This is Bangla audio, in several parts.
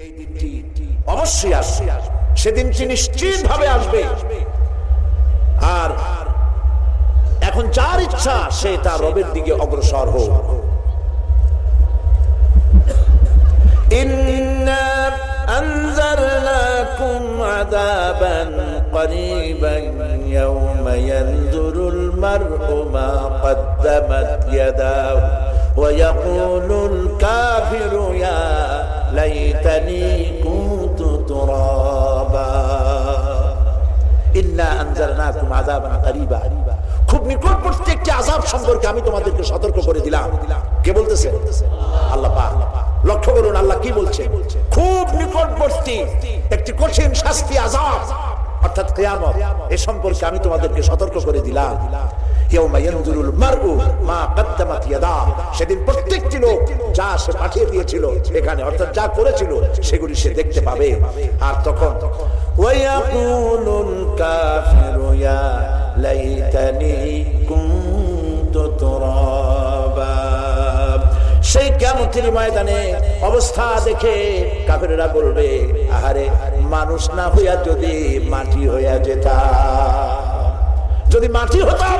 এই দিনটি অবশ্যই আসবে সেদিনটি নিশ্চিত ভাবে আসবে আর এখন যার ইচ্ছা সে তার রবের দিকে অগ্রসর হোক إنا أنذرناكم عذابا قريبا يوم ينظر المرء ما قدمت يداه ويقول الكافر يا ليتني كنت ترابا ইন্না আনজালনাকুম আযাবান কারীবা খুব নিকটবর্তী একটি আযাব সম্পর্কে আমি তোমাদেরকে সতর্ক করে দিলাম কে বলতেছে আল্লাহ পাক লক্ষ্য করুন আল্লাহ কি বলছে খুব নিকটবর্তী একটি কঠিন শাস্তি আযাব অর্থাৎ কিয়ামত এ সম্পর্কে আমি তোমাদেরকে সতর্ক করে দিলাম প্রত্যেকটি লোক যা সে দিয়েছিল, এখানে অর্থাৎ যা করেছিল, সেগুলি সে দেখতে পাবে। আর তখন সেই কেমতির ময়দানে অবস্থা দেখে কাফেরা বলবে, আহারে, মানুষ না হইয়া যদি মাটি হইয়া যেতা যদি মাটি হতাম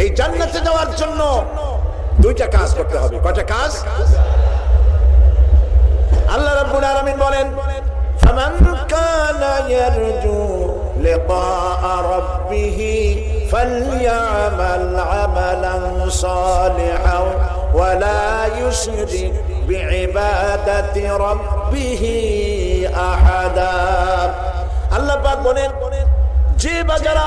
এই জান্নাতে যাওয়ার জন্য দুইটা কাজ করতে হবে। কয়টা কাজ? আল্লাহ রাব্বুল আলামিন বলেন, ফামান কানা ইয়ারজু লিকাআ রাব্বিহ ফালইআমাল আমালান সালিহান ওয়ালা ইউশরিক বিইবাদাতি রাব্বিহ আহাদা। আল্লাহ পাক বলেন, যে বাজারা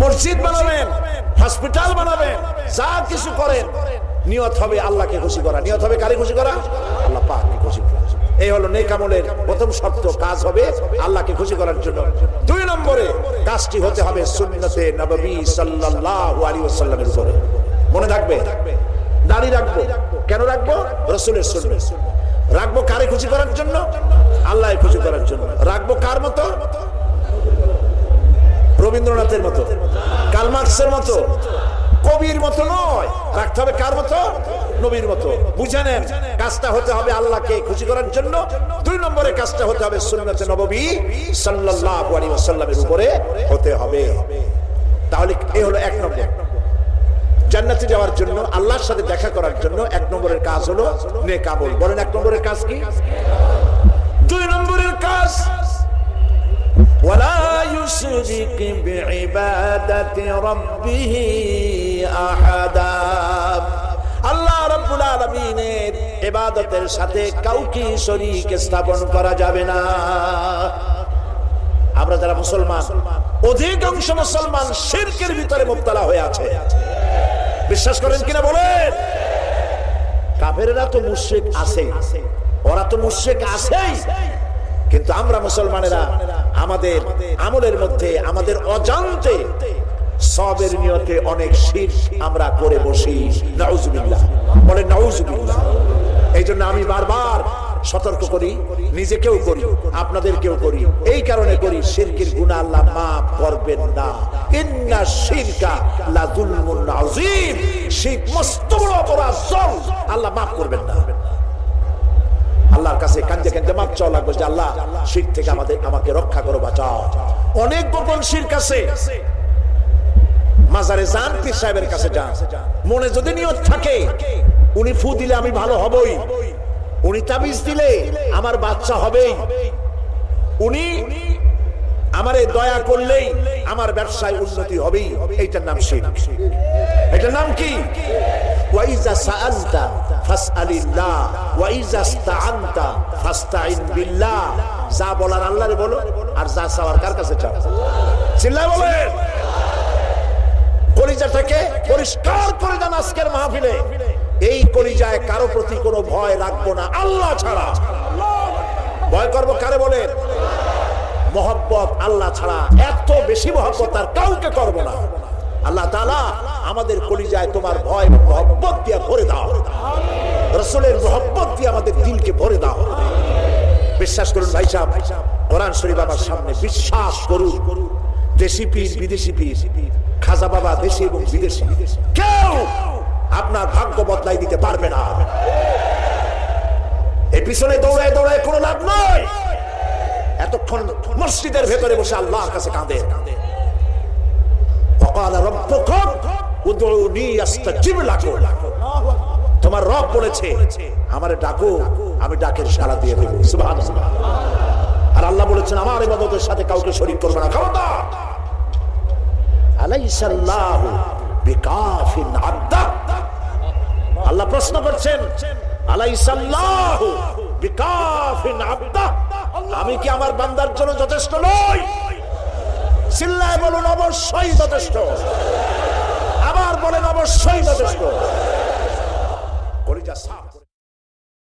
মসজিদ বানাবেন হসপিটাল বানাবেন, যা কিছু করেন, নিয়ত হবে আল্লাহকে খুশি করা। নিয়ত হবে কারে খুশি করা? আল্লাহ পাককে খুশি করা। এই হলো নেকামলের প্রথম শর্ত, কাজ হবে আল্লাহকে খুশি করার জন্য। দুই নম্বরে, কাজটি হতে হবে সুন্নতে নববী সাল্লাল্লাহু আলাইহি ওয়াসাল্লামের উপরে। মনে থাকবে দাড়ি রাখব। কেন রাখব? রসুলের সুন্নাত। রাখব কারে খুশি করার জন্য? আল্লাহ খুশি করার জন্য। রাখব কার মতো? রবীন্দ্রনাথের মতো কালমার্কসের মতো, কবির মতো নয়। রাখতে হবে কার মতো? নবীর মতো। বুঝে কাজটা হতে হবে আল্লাহকে খুশি করার জন্য। দুই নম্বরে কাজটা হতে হবে সুন্নতে নববী সাল্লাল্লাহু উপরে হতে হবে। তাহলে এই হলো এক নম্বর। জান্নাতে যাওয়ার জন্য, আল্লাহর সাথে দেখা করার জন্য এক নম্বরের কাজ হলো নেকামল বলেন এক নম্বরের কাজ কি? দুই নম্বরের কাজ ولا يشرك بعبادة ربه أحدا আল্লাহ রাব্বুল আলামিনের ইবাদতের সাথে কাউকে শরীক স্থাপন করা যাবে না আমরা যারা মুসলমান অধিকাংশ মুসলমান শিরকের ভিতরে মুবতলা হয়ে আছে বিশ্বাস করেন কিনা বলেন কাফেরেরা তো মুশরিক আছে ওরা তো মুশরিক আছেই কিন্তু আমরা মুসলমানেরা আমাদের আমলের মধ্যে, আমাদের অজান্তে সবের নিয়তে অনেক শীত আমরা করে বসি। নাউজুবিল্লাহ। বলে নাউজুবিল্লাহ। এই জন্য আমি বারবার সতর্ক করি, নিজেকেও করি, আপনাদেরকেও করি। এই কারণে করি, শিরকির গুনাহ আল্লাহ মাফ করবেন না। ইন্না শিরকা লা যুলমুন আযীম। শিরক মস্ত বড় অপরাধ আল্লাহ মাফ করবেন না। বাচ্চাও লাগবে যে আল্লাহ শির থেকে আমাদের, আমাকে রক্ষা করো, বাঁচাও। অনেক গোপন শির কাছে। মাজারে যান, পীর সাহেবের কাছে যান। মনে যদি নিয়ত থাকে, উনি ফু দিলে আমি ভালো হবই। উনি তাবিজ দিলে আমার বাচ্চা হবেই। উনি আমারে দয়া করলেই আমার ব্যবসায় উন্নতি হবেই। এইটার নাম শির। এটার নাম কি? যা বলার আর কার কাছে পরিষ্কার করে আজকের মাহফিলে। এই কলিজায় কারও প্রতি কোনো ভয় রাখব না, আল্লাহ ছাড়া। ভয় করব কারে বলেন? মহব্বত আল্লাহ ছাড়া। এত বেশি মহব্বত আর কাউকে করব না। আল্লাহ তাআলা আমাদের কলিজায় তোমার ভয় মহব্বত দিয়ে ভরে দাও। রসুলের মহব্বত দিয়ে আমাদের দিলকে ভরে দাও। বিশ্বাস করুন ভাই সাহেব, কোরআন শরীফ আমার সামনে বিশ্বাস করুন। দেশি পীর, বিদেশি পীর, খাজা বাবা, দেশি এবং বিদেশি। কেউ আপনার ভাগ্য বদলাই দিতে পারবে না। এই পিছনে দৌড়ায় দৌড়ায় কোনো লাভ নয় এতক্ষণ মসজিদের ভেতরে বসে আল্লাহর কাছে কাঁদে কাঁদে। وقال ربكم ادعوني استجب لكم তোমার রব বলেছে আমারে ডাকো আমি ডাকের সাড়া দিয়ে দেবো সুবহানাল্লাহ আর আল্লাহ বলেছেন আমার ইবাদতের সাথে কাউকে শরীক করবে না খবরদার আলাইসাল্লাহু বিকাফিন আবদা আল্লাহ প্রশ্ন করছেন আলাইসাল্লাহু বিকাফিন আবদা আমি কি আমার বান্দার জন্য যথেষ্ট নই চিল্লায় বলুন অবশ্যই যথেষ্ট। আবার বলেন অবশ্যই যথেষ্ট। কলিজা সাফ।